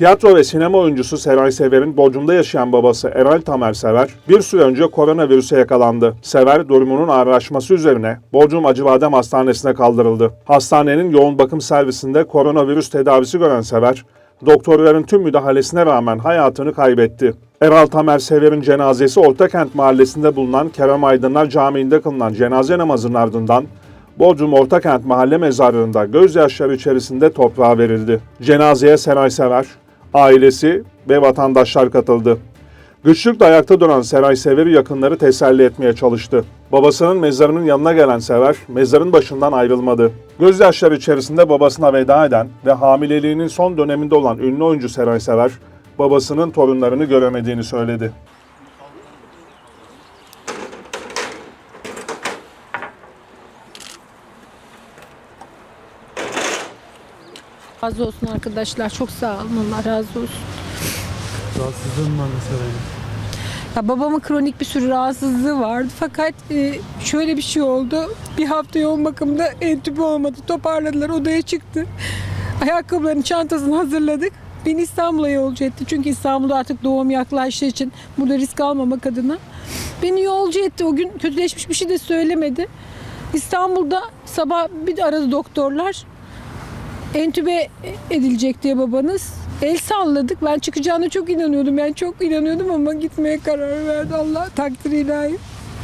Tiyatro ve sinema oyuncusu Seray Sever'in Bodrum'da yaşayan babası Eral Tamer Sever, bir süre önce koronavirüse yakalandı. Sever, durumunun ağırlaşması üzerine Bodrum Acıbadem Hastanesi'ne kaldırıldı. Hastanenin yoğun bakım servisinde koronavirüs tedavisi gören Sever, doktorların tüm müdahalesine rağmen hayatını kaybetti. Eral Tamer Sever'in cenazesi Ortakent Mahallesi'nde bulunan Kerem Aydınlar Camii'nde kılınan cenaze namazının ardından Bodrum Ortakent Mahalle Mezarlığı'nda gözyaşları içerisinde toprağa verildi. Cenazeye Seray Sever, ailesi ve vatandaşlar katıldı. Güçlükle ayakta duran Seray Sever'i yakınları teselli etmeye çalıştı. Babasının mezarının yanına gelen Sever, mezarın başından ayrılmadı. Gözyaşları içerisinde babasına veda eden ve hamileliğinin son döneminde olan ünlü oyuncu Seray Sever, babasının torunlarını göremediğini söyledi. Razı olsun arkadaşlar. Çok sağ olun. Allah razı olsun. Rahatsızlığın var mesela. Ya babamın kronik bir sürü rahatsızlığı vardı. Fakat e, şöyle bir şey oldu. Bir hafta yoğun bakımda entübe olmadı. Toparladılar. Odaya çıktı. Ayakkabılarını, çantasını hazırladık. Beni İstanbul'a yolcu etti. Çünkü İstanbul'da artık doğum yaklaştığı için burada risk almamak adına. Beni yolcu etti. O gün kötüleşmiş bir şey de söylemedi. İstanbul'da sabah bir de aradı doktorlar. Entübe edilecek diye babanız. El salladık. Ben çıkacağına çok inanıyordum. Yani çok inanıyordum ama gitmeye karar verdi. Allah takdir ilahi.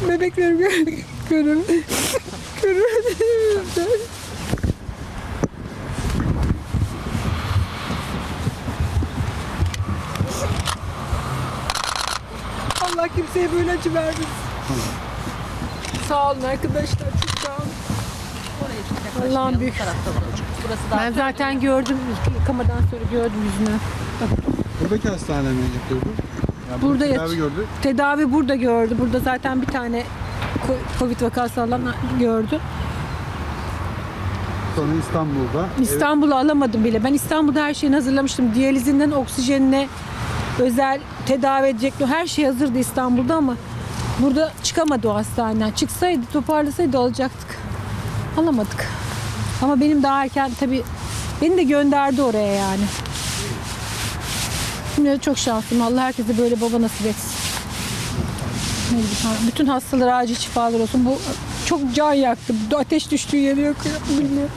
Bebeklerimi gör- görür. görür. Allah kimseye böyle acı vermesin. Sağ olun arkadaşlar. Allah'ın büyük. Burası daha Ben zaten gördüm. Yıkamadan sonra gördüm yüzünü. Buradaki hastane mi yapıyordu? Yani Burada tedavi yat- gördü. Tedavi burada gördü. Burada zaten bir tane Covid vakası alan gördü. Sonra İstanbul'da. İstanbul'u alamadım bile. Ben İstanbul'da her şeyini hazırlamıştım. Diyalizinden oksijenine özel tedavi edecek her şey hazırdı İstanbul'da ama burada çıkamadı o hastaneden. Çıksaydı, toparlasaydı alacaktık. Alamadık. Ama benim daha erken tabii beni de gönderdi oraya yani. Şimdi çok şanslıyım. Allah herkese böyle baba nasip etsin. Bütün hastalara acil şifalar olsun. Bu çok can yaktı. Ateş düştüğü yeri yakıyor. Bilmiyorum.